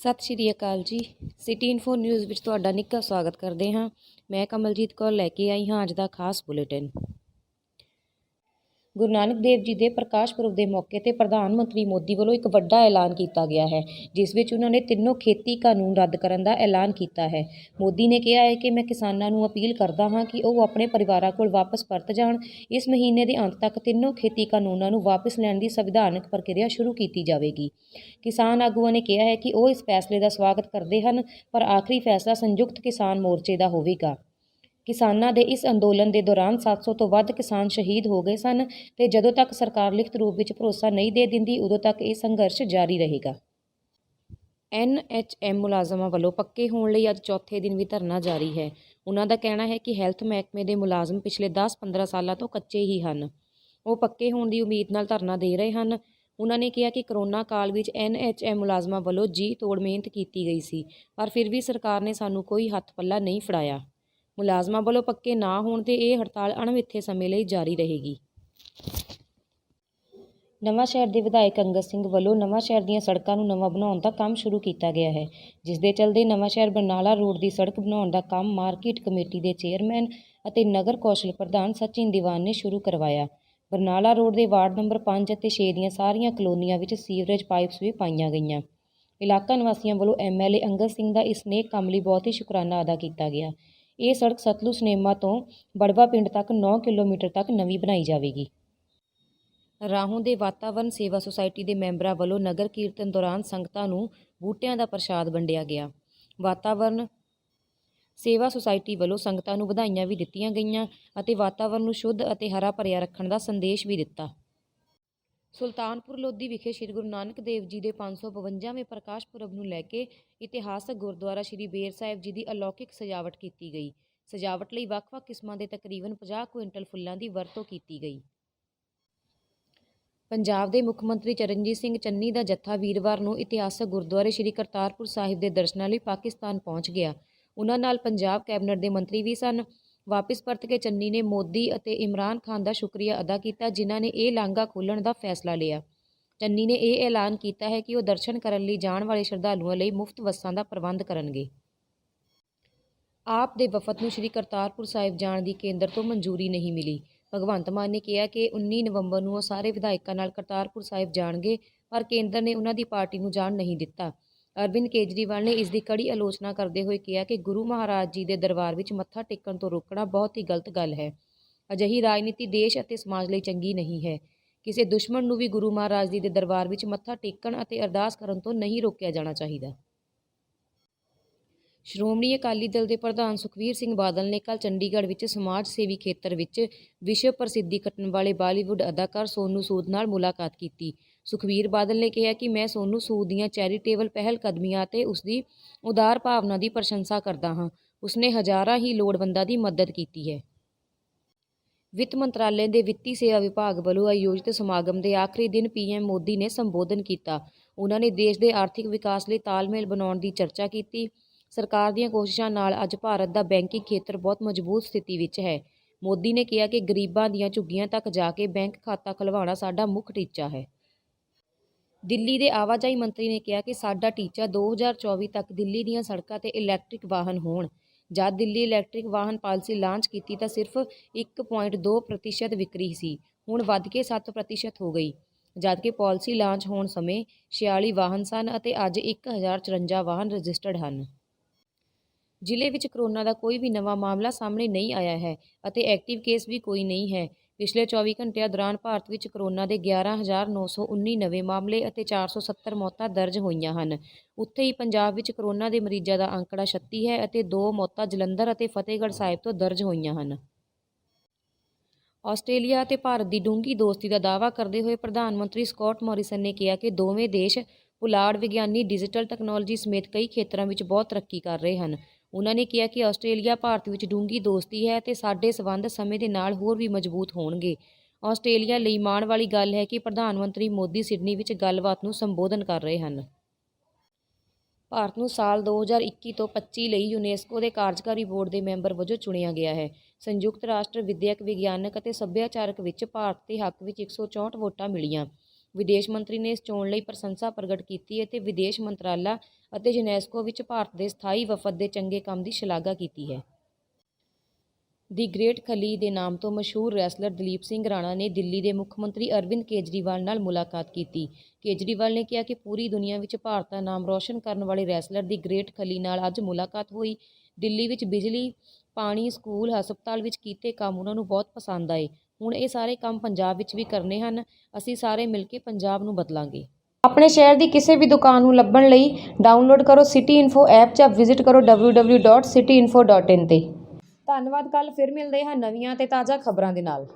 ਸਤਿ ਸ਼੍ਰੀ ਅਕਾਲ ਜੀ। City info news ਵਿੱਚ ਤੁਹਾਡਾ ਨਿੱਘਾ ਸਵਾਗਤ ਕਰਦੇ ਹਾਂ। ਮੈਂ ਕਮਲਜੀਤ ਕੌਰ ਲੈ ਕੇ ਆਈ ਹਾਂ ਅੱਜ ਦਾ ਖਾਸ ਬੁਲੇਟਿਨ। ਗੁਰੂ ਨਾਨਕ ਦੇਵ ਜੀ ਦੇ ਪ੍ਰਕਾਸ਼ ਪੁਰਬ ਦੇ ਮੌਕੇ ਤੇ ਪ੍ਰਧਾਨ ਮੰਤਰੀ ਮੋਦੀ ਵੱਲੋਂ ਇੱਕ ਵੱਡਾ ਐਲਾਨ ਕੀਤਾ ਗਿਆ ਹੈ, ਜਿਸ ਵਿੱਚ ਉਹਨਾਂ ਨੇ ਤਿੰਨੋਂ ਖੇਤੀ ਕਾਨੂੰਨ ਰੱਦ ਕਰਨ ਦਾ ਐਲਾਨ ਕੀਤਾ ਹੈ। ਮੋਦੀ ਨੇ ਕਿਹਾ ਹੈ ਕਿ ਮੈਂ ਕਿਸਾਨਾਂ ਨੂੰ ਅਪੀਲ ਕਰਦਾ ਹਾਂ ਕਿ ਉਹ ਆਪਣੇ ਪਰਿਵਾਰਾਂ ਕੋਲ ਵਾਪਸ ਪਰਤ ਜਾਣ। ਇਸ ਮਹੀਨੇ ਦੇ ਅੰਤ ਤੱਕ ਤਿੰਨੋਂ ਖੇਤੀ ਕਾਨੂੰਨਾਂ ਨੂੰ ਵਾਪਸ ਲੈਣ ਦੀ ਸੰਵਿਧਾਨਕ ਪ੍ਰਕਿਰਿਆ ਸ਼ੁਰੂ ਕੀਤੀ ਜਾਵੇਗੀ। ਕਿਸਾਨ ਆਗੂਆਂ ਨੇ ਕਿਹਾ ਹੈ ਕਿ ਉਹ ਇਸ ਫੈਸਲੇ ਦਾ ਸਵਾਗਤ ਕਰਦੇ ਹਨ, ਪਰ ਆਖਰੀ ਫੈਸਲਾ ਸੰਯੁਕਤ ਕਿਸਾਨ ਮੋਰਚੇ ਦਾ ਹੋਵੇਗਾ। ਕਿਸਾਨਾਂ ਦੇ ਇਸ ਅੰਦੋਲਨ ਦੇ ਦੌਰਾਨ 700 ਤੋਂ ਵੱਧ ਕਿਸਾਨ ਸ਼ਹੀਦ ਹੋ ਗਏ ਸਨ ਤੇ ਜਦੋਂ ਤੱਕ ਸਰਕਾਰ ਲਿਖਤ ਰੂਪ ਵਿੱਚ ਭਰੋਸਾ ਨਹੀਂ ਦੇ ਦਿੰਦੀ, ਉਦੋਂ ਤੱਕ ਇਹ ਸੰਘਰਸ਼ ਜਾਰੀ ਰਹੇਗਾ। ਐਨਐਚਐਮ ਮੁਲਾਜ਼ਮਾਂ ਵੱਲੋਂ ਪੱਕੇ ਹੋਣ ਲਈ ਅੱਜ ਚੌਥੇ ਦਿਨ ਵੀ ਧਰਨਾ ਜਾਰੀ ਹੈ। ਉਹਨਾਂ ਦਾ ਕਹਿਣਾ ਹੈ ਕਿ ਹੈਲਥ ਮਹਿਕਮੇ ਦੇ ਮੁਲਾਜ਼ਮ ਪਿਛਲੇ 10-15 ਸਾਲਾਂ ਤੋਂ ਕੱਚੇ ਹੀ ਹਨ। ਉਹ ਪੱਕੇ ਹੋਣ ਦੀ ਉਮੀਦ ਨਾਲ ਧਰਨਾ ਦੇ ਰਹੇ ਹਨ। ਉਹਨਾਂ ਨੇ ਕਿਹਾ ਕਿ ਕਰੋਨਾ ਕਾਲ ਵਿੱਚ ਐਨਐਚਐਮ ਮੁਲਾਜ਼ਮਾਂ ਵੱਲੋਂ ਜੀ ਤੋੜ ਮਿਹਨਤ ਕੀਤੀ ਗਈ ਸੀ, ਪਰ ਫਿਰ ਵੀ ਸਰਕਾਰ ਨੇ ਸਾਨੂੰ ਕੋਈ ਹੱਥ ਪੱਲਾ ਨਹੀਂ ਫੜਾਇਆ। ਮੁਲਾਜ਼ਮਾਂ ਵੱਲੋਂ ਪੱਕੇ ਨਾ ਹੋਣ ਤੇ ਇਹ ਹੜਤਾਲ ਅਣਮਿੱਥੇ ਸਮੇਂ ਲਈ ਜਾਰੀ ਰਹੇਗੀ। ਨਵਾਂ ਸ਼ਹਿਰ ਦੇ ਵਿਧਾਇਕ ਅੰਗਦ ਸਿੰਘ ਵੱਲੋਂ ਨਵਾਂ ਸ਼ਹਿਰ ਦੀਆਂ ਸੜਕਾਂ ਨੂੰ ਨਵਾਂ ਬਣਾਉਣ ਦਾ ਕੰਮ ਸ਼ੁਰੂ ਕੀਤਾ ਗਿਆ ਹੈ ਜਿਸ ਦੇ ਚਲਦੇ ਨਵਾਂ ਸ਼ਹਿਰ ਬਰਨਾਲਾ ਰੋਡ ਦੀ ਸੜਕ ਬਣਾਉਣ ਦਾ ਕੰਮ ਮਾਰਕੀਟ ਕਮੇਟੀ ਦੇ ਚੇਅਰਮੈਨ ਅਤੇ ਨਗਰ ਕੌਸ਼ਲ ਪ੍ਰਧਾਨ ਸਚਿਨ ਦੀਵਾਨ ਨੇ ਸ਼ੁਰੂ ਕਰਵਾਇਆ। ਬਰਨਾਲਾ ਰੋਡ ਦੇ ਵਾਰਡ ਨੰਬਰ 5 ਅਤੇ 6 ਦੀਆਂ ਸਾਰੀਆਂ ਕਲੋਨੀਆਂ ਵਿੱਚ ਸੀਵਰੇਜ ਪਾਈਪਸ ਵੀ ਪਾਈਆਂ ਗਈਆਂ। ਇਲਾਕਾ ਨਿਵਾਸੀਆਂ ਵੱਲੋਂ ਐਮਐਲਏ ਅੰਗਦ ਸਿੰਘ ਦਾ ਇਸ ਨੇਕ ਕੰਮ ਲਈ ਬਹੁਤ ਹੀ ਸ਼ੁਕਰਾਨਾ ਅਦਾ ਕੀਤਾ ਗਿਆ। ਇਹ ਸੜਕ ਸਤਲੁਜ ਸਿਨੇਮਾ ਤੋਂ ਬੜਵਾ ਪਿੰਡ ਤੱਕ 9 ਕਿਲੋਮੀਟਰ ਤੱਕ ਨਵੀਂ ਬਣਾਈ ਜਾਵੇਗੀ। ਰਾਹੋਂ ਦੇ ਵਾਤਾਵਰਣ ਸੇਵਾ ਸੁਸਾਇਟੀ ਦੇ ਮੈਂਬਰਾਂ ਵੱਲੋਂ ਨਗਰ ਕੀਰਤਨ ਦੌਰਾਨ ਸੰਗਤਾਂ ਨੂੰ ਬੂਟਿਆਂ ਦਾ ਪ੍ਰਸ਼ਾਦ ਵੰਡਿਆ ਗਿਆ। ਵਾਤਾਵਰਣ ਸੇਵਾ ਸੁਸਾਇਟੀ ਵੱਲੋਂ ਸੰਗਤਾਂ ਨੂੰ ਵਧਾਈਆਂ ਵੀ ਦਿੱਤੀਆਂ ਗਈਆਂ ਅਤੇ ਵਾਤਾਵਰਣ ਨੂੰ ਸ਼ੁੱਧ ਅਤੇ ਹਰਾ ਭਰਿਆ ਰੱਖਣ ਦਾ ਸੰਦੇਸ਼ ਵੀ ਦਿੱਤਾ। ਸੁਲਤਾਨਪੁਰ ਲੋਧੀ ਵਿਖੇ ਸ੍ਰੀ ਗੁਰੂ ਨਾਨਕ ਦੇਵ ਜੀ ਦੇ 552ਵੇਂ ਪ੍ਰਕਾਸ਼ ਪੁਰਬ ਨੂੰ ਲੈ ਕੇ ਇਤਿਹਾਸਕ ਗੁਰਦੁਆਰਾ ਸ੍ਰੀ ਬੇਰ ਸਾਹਿਬ ਜੀ ਦੀ ਅਲੌਕਿਕ ਸਜਾਵਟ ਕੀਤੀ ਗਈ। ਸਜਾਵਟ ਲਈ ਵੱਖ-ਵੱਖ ਕਿਸਮਾਂ ਦੇ ਤਕਰੀਬਨ 50 ਕੁਇੰਟਲ ਫੁੱਲਾਂ ਦੀ ਵਰਤੋਂ ਕੀਤੀ ਗਈ। ਪੰਜਾਬ ਦੇ ਮੁੱਖ ਮੰਤਰੀ ਚਰਨਜੀਤ ਸਿੰਘ ਚੰਨੀ ਦਾ ਜੱਥਾ ਵੀਰਵਾਰ ਨੂੰ ਇਤਿਹਾਸਕ ਗੁਰਦੁਆਰੇ ਸ੍ਰੀ ਕਰਤਾਰਪੁਰ ਸਾਹਿਬ ਦੇ ਦਰਸ਼ਨਾਂ ਲਈ ਪਾਕਿਸਤਾਨ ਪਹੁੰਚ ਗਿਆ। ਉਹਨਾਂ ਨਾਲ ਪੰਜਾਬ ਕੈਬਨਿਟ ਦੇ ਮੰਤਰੀ ਵੀ ਸਨ। ਵਾਪਿਸ ਪਰਤ ਕੇ ਚੰਨੀ ਨੇ ਮੋਦੀ ਅਤੇ ਇਮਰਾਨ ਖਾਨ ਦਾ ਸ਼ੁਕਰੀਆ ਅਦਾ ਕੀਤਾ, ਜਿਨ੍ਹਾਂ ਨੇ ਇਹ ਲਾਂਘਾ ਖੋਲ੍ਹਣ ਦਾ ਫੈਸਲਾ ਲਿਆ। ਚੰਨੀ ਨੇ ਇਹ ਐਲਾਨ ਕੀਤਾ ਹੈ ਕਿ ਉਹ ਦਰਸ਼ਨ ਕਰਨ ਲਈ ਜਾਣ ਵਾਲੇ ਸ਼ਰਧਾਲੂਆਂ ਲਈ ਮੁਫਤ ਬੱਸਾਂ ਦਾ ਪ੍ਰਬੰਧ ਕਰਨਗੇ। ਆਪ ਦੇ ਵਫਦ ਨੂੰ ਸ੍ਰੀ ਕਰਤਾਰਪੁਰ ਸਾਹਿਬ ਜਾਣ ਦੀ ਕੇਂਦਰ ਤੋਂ ਮਨਜ਼ੂਰੀ ਨਹੀਂ ਮਿਲੀ। ਭਗਵੰਤ ਮਾਨ ਨੇ ਕਿਹਾ ਕਿ 19 ਨਵੰਬਰ ਨੂੰ ਉਹ ਸਾਰੇ ਵਿਧਾਇਕਾਂ ਨਾਲ ਕਰਤਾਰਪੁਰ ਸਾਹਿਬ ਜਾਣਗੇ, ਪਰ ਕੇਂਦਰ ਨੇ ਉਹਨਾਂ ਦੀ ਪਾਰਟੀ ਨੂੰ ਜਾਣ ਨਹੀਂ ਦਿੱਤਾ। ਅਰਵਿੰਦ ਕੇਜਰੀਵਾਲ ਨੇ ਇਸ ਦੀ ਕੜੀ ਆਲੋਚਨਾ ਕਰਦੇ ਹੋਏ ਕਿਹਾ ਕਿ ਗੁਰੂ ਮਹਾਰਾਜ ਜੀ ਦੇ ਦਰਬਾਰ ਵਿੱਚ ਮੱਥਾ ਟੇਕਣ ਤੋਂ ਰੋਕਣਾ ਬਹੁਤ ਹੀ ਗਲਤ ਗੱਲ ਹੈ। ਅਜਿਹੀ ਰਾਜਨੀਤੀ ਦੇਸ਼ ਅਤੇ ਸਮਾਜ ਲਈ ਚੰਗੀ ਨਹੀਂ ਹੈ। ਕਿਸੇ ਦੁਸ਼ਮਣ ਨੂੰ ਵੀ ਗੁਰੂ ਮਹਾਰਾਜ ਜੀ ਦੇ ਦਰਬਾਰ ਵਿੱਚ ਮੱਥਾ ਟੇਕਣ ਅਤੇ ਅਰਦਾਸ ਕਰਨ ਤੋਂ ਨਹੀਂ ਰੋਕਿਆ ਜਾਣਾ ਚਾਹੀਦਾ। ਸ਼੍ਰੋਮਣੀ ਅਕਾਲੀ ਦਲ ਦੇ ਪ੍ਰਧਾਨ ਸੁਖਵੀਰ ਸਿੰਘ ਬਾਦਲ ਨੇ ਕੱਲ ਚੰਡੀਗੜ੍ਹ ਵਿੱਚ ਸਮਾਜ ਸੇਵੀ ਖੇਤਰ ਵਿੱਚ ਵਿਸ਼ਵ ਪ੍ਰਸਿੱਧੀ ਕੱਟਣ ਵਾਲੇ ਬਾਲੀਵੁੱਡ ਅਦਾਕਾਰ ਸੋਨੂ ਸੂਦ ਨਾਲ ਮੁਲਾਕਾਤ ਕੀਤੀ। ਸੁਖਵੀਰ ਬਾਦਲ ਨੇ ਕਿਹਾ ਕਿ ਮੈਂ ਸੋਨੂ ਸੂਦ ਦੀਆਂ ਚੈਰੀਟੇਬਲ ਪਹਿਲ ਕਦਮੀਆਂ ਅਤੇ ਉਸ ਦੀ ਉਦਾਰ ਭਾਵਨਾ ਦੀ ਪ੍ਰਸ਼ੰਸਾ ਕਰਦਾ ਹਾਂ। ਉਸਨੇ ਹਜ਼ਾਰਾਂ ਹੀ ਲੋੜਵੰਦਾਂ ਦੀ ਮਦਦ ਕੀਤੀ ਹੈ। ਵਿੱਤ ਮੰਤਰਾਲੇ ਦੇ ਵਿੱਤੀ ਸੇਵਾ ਵਿਭਾਗ ਵੱਲੋਂ ਆਯੋਜਿਤ ਸਮਾਗਮ ਦੇ ਆਖਰੀ ਦਿਨ ਪੀਐਮ ਮੋਦੀ ਨੇ ਸੰਬੋਧਨ ਕੀਤਾ। ਉਹਨਾਂ ਨੇ ਦੇਸ਼ ਦੇ ਆਰਥਿਕ ਵਿਕਾਸ ਲਈ ਤਾਲਮੇਲ ਬਣਾਉਣ ਦੀ ਚਰਚਾ ਕੀਤੀ। ਸਰਕਾਰ ਦੀਆਂ ਕੋਸ਼ਿਸ਼ਾਂ ਨਾਲ ਅੱਜ ਭਾਰਤ ਦਾ ਬੈਂਕਿੰਗ ਖੇਤਰ ਬਹੁਤ ਮਜ਼ਬੂਤ ਸਥਿਤੀ ਵਿੱਚ ਹੈ। ਮੋਦੀ ਨੇ ਕਿਹਾ ਕਿ ਗਰੀਬਾਂ ਦੀਆਂ ਝੁੱਗੀਆਂ ਤੱਕ ਜਾ ਕੇ ਬੈਂਕ ਖਾਤਾ ਖੁਲਵਾਉਣਾ ਸਾਡਾ ਮੁੱਖ ਟੀਚਾ ਹੈ। ਦਿੱਲੀ ਦੇ ਆਵਾਜਾਈ ਮੰਤਰੀ ਨੇ ਕਿਹਾ ਕਿ ਸਾਡਾ ਟੀਚਾ 2024 ਤੱਕ ਦਿੱਲੀ ਦੀਆਂ ਸੜਕਾਂ ਤੇ ਇਲੈਕਟ੍ਰਿਕ ਵਾਹਨ ਹੋਣ। ਜਦ ਦਿੱਲੀ ਇਲੈਕਟ੍ਰਿਕ ਵਾਹਨ ਪਾਲਿਸੀ ਲਾਂਚ ਕੀਤੀ ਤਾਂ ਸਿਰਫ 1.2% ਵਿਕਰੀ ਸੀ, ਹੁਣ ਵੱਧ ਕੇ 7% ਹੋ ਗਈ। ਜਦਕਿ ਪਾਲਿਸੀ ਲਾਂਚ ਹੋਣ ਸਮੇਂ 46 ਵਾਹਨ ਸਨ ਅਤੇ ਅੱਜ 1054 ਵਾਹਨ ਰਜਿਸਟਰਡ ਹਨ। ਜ਼ਿਲ੍ਹੇ ਵਿੱਚ ਕਰੋਨਾ ਦਾ ਕੋਈ ਵੀ ਨਵਾਂ ਮਾਮਲਾ ਸਾਹਮਣੇ ਨਹੀਂ ਆਇਆ ਹੈ ਅਤੇ ਐਕਟਿਵ ਕੇਸ ਵੀ ਕੋਈ ਨਹੀਂ ਹੈ। ਪਿਛਲੇ 24 ਘੰਟਿਆਂ ਦੌਰਾਨ ਭਾਰਤ ਵਿੱਚ ਕਰੋਨਾ ਦੇ 11919 ਨਵੇਂ ਮਾਮਲੇ ਅਤੇ 470 ਮੌਤਾਂ ਦਰਜ ਹੋਈਆਂ ਹਨ। ਉੱਥੇ ਹੀ ਪੰਜਾਬ ਵਿੱਚ ਕਰੋਨਾ ਦੇ ਮਰੀਜ਼ਾਂ ਦਾ ਅੰਕੜਾ 36 ਹੈ ਅਤੇ ਦੋ ਮੌਤਾਂ ਜਲੰਧਰ ਅਤੇ ਫਤਿਹਗੜ੍ਹ ਸਾਹਿਬ ਤੋਂ ਦਰਜ ਹੋਈਆਂ ਹਨ। ਆਸਟ੍ਰੇਲੀਆ ਅਤੇ ਭਾਰਤ ਦੀ ਡੂੰਘੀ ਦੋਸਤੀ ਦਾ ਦਾਅਵਾ ਕਰਦੇ ਹੋਏ ਪ੍ਰਧਾਨ ਮੰਤਰੀ ਸਕਾਟ ਮੋਰਿਸਨ ਨੇ ਕਿਹਾ ਕਿ ਦੋਵੇਂ ਦੇਸ਼ ਪੁਲਾੜ ਵਿਗਿਆਨੀ, ਡਿਜੀਟਲ ਟੈਕਨੋਲੋਜੀ ਸਮੇਤ ਕਈ ਖੇਤਰਾਂ ਵਿੱਚ ਬਹੁਤ ਤਰੱਕੀ ਕਰ ਰਹੇ ਹਨ। ਉਹਨਾਂ ਨੇ ਕਿਹਾ ਕਿ ਆਸਟ੍ਰੇਲੀਆ ਭਾਰਤ ਵਿੱਚ ਡੂੰਘੀ ਦੋਸਤੀ ਹੈ ਤੇ ਸਾਡੇ ਸਬੰਧ ਸਮੇਂ ਦੇ ਨਾਲ ਹੋਰ ਵੀ ਮਜ਼ਬੂਤ ਹੋਣਗੇ। ਆਸਟ੍ਰੇਲੀਆ ਲਈ ਮਾਣ ਵਾਲੀ ਗੱਲ ਹੈ ਕਿ ਪ੍ਰਧਾਨ ਮੰਤਰੀ ਮੋਦੀ ਸਿਡਨੀ ਵਿੱਚ ਗੱਲਬਾਤ ਨੂੰ ਸੰਬੋਧਨ ਕਰ ਰਹੇ ਹਨ। ਭਾਰਤ ਨੂੰ ਸਾਲ 2021 ਤੋਂ 25 ਲਈ ਯੂਨੈਸਕੋ ਦੇ ਕਾਰਜਕਾਰੀ ਬੋਰਡ ਦੇ ਮੈਂਬਰ ਵਜੋਂ ਚੁਣਿਆ ਗਿਆ ਹੈ। ਸੰਯੁਕਤ ਰਾਸ਼ਟਰ ਵਿਦਿਅਕ ਵਿਗਿਆਨਕ ਅਤੇ ਸੱਭਿਆਚਾਰਕ ਵਿੱਚ ਭਾਰਤ ਦੇ ਹੱਕ ਵਿੱਚ 164 ਵੋਟਾਂ ਮਿਲੀਆਂ। ਵਿਦੇਸ਼ ਮੰਤਰੀ ਨੇ ਇਸ ਚੋਣ ਲਈ ਪ੍ਰਸ਼ੰਸਾ ਪ੍ਰਗਟ ਕੀਤੀ ਅਤੇ ਵਿਦੇਸ਼ ਮੰਤਰਾਲਾ ਅਤੇ ਯੂਨੈਸਕੋ ਵਿੱਚ ਭਾਰਤ ਦੇ ਸਥਾਈ ਵਫਦ ਦੇ ਚੰਗੇ ਕੰਮ ਦੀ ਸ਼ਲਾਘਾ ਕੀਤੀ ਹੈ। ਦੀ ਗ੍ਰੇਟ ਖਲੀ ਦੇ ਨਾਮ ਤੋਂ ਮਸ਼ਹੂਰ ਰੈਸਲਰ ਦਲੀਪ ਸਿੰਘ ਰਾਣਾ ਨੇ ਦਿੱਲੀ ਦੇ ਮੁੱਖ ਮੰਤਰੀ ਅਰਵਿੰਦ ਕੇਜਰੀਵਾਲ ਨਾਲ ਮੁਲਾਕਾਤ ਕੀਤੀ। ਕੇਜਰੀਵਾਲ ਨੇ ਕਿਹਾ ਕਿ ਪੂਰੀ ਦੁਨੀਆ ਵਿੱਚ ਭਾਰਤ ਦਾ ਨਾਮ ਰੌਸ਼ਨ ਕਰਨ ਵਾਲੇ ਰੈਸਲਰ ਦੀ ਗ੍ਰੇਟ ਖਲੀ ਨਾਲ ਅੱਜ ਮੁਲਾਕਾਤ ਹੋਈ। ਦਿੱਲੀ ਵਿੱਚ ਬਿਜਲੀ ਪਾਣੀ ਸਕੂਲ, ਹਸਪਤਾਲ ਵਿੱਚ ਕੀਤੇ ਕੰਮ ਉਹਨਾਂ ਨੂੰ ਬਹੁਤ ਪਸੰਦ ਆਏ। ਹੁਣ ਇਹ ਸਾਰੇ ਕੰਮ ਪੰਜਾਬ ਵਿੱਚ ਵੀ ਕਰਨੇ ਹਨ। ਅਸੀਂ ਸਾਰੇ ਮਿਲ ਕੇ ਪੰਜਾਬ ਨੂੰ ਬਦਲਾਂਗੇ। ਆਪਣੇ ਸ਼ਹਿਰ ਦੀ ਕਿਸੇ ਵੀ ਦੁਕਾਨ ਨੂੰ ਲੱਭਣ ਲਈ ਡਾਊਨਲੋਡ ਕਰੋ ਸਿਟੀ ਇਨਫੋ ਐਪ ਜਾਂ ਵਿਜ਼ਿਟ ਕਰੋ www.cityinfo.in ਤੇ। ਧੰਨਵਾਦ ਕੱਲ ਫਿਰ ਮਿਲਦੇ ਹਾਂ ਨਵੀਆਂ ਤੇ ਤਾਜ਼ਾ ਖਬਰਾਂ ਦੇ ਨਾਲ।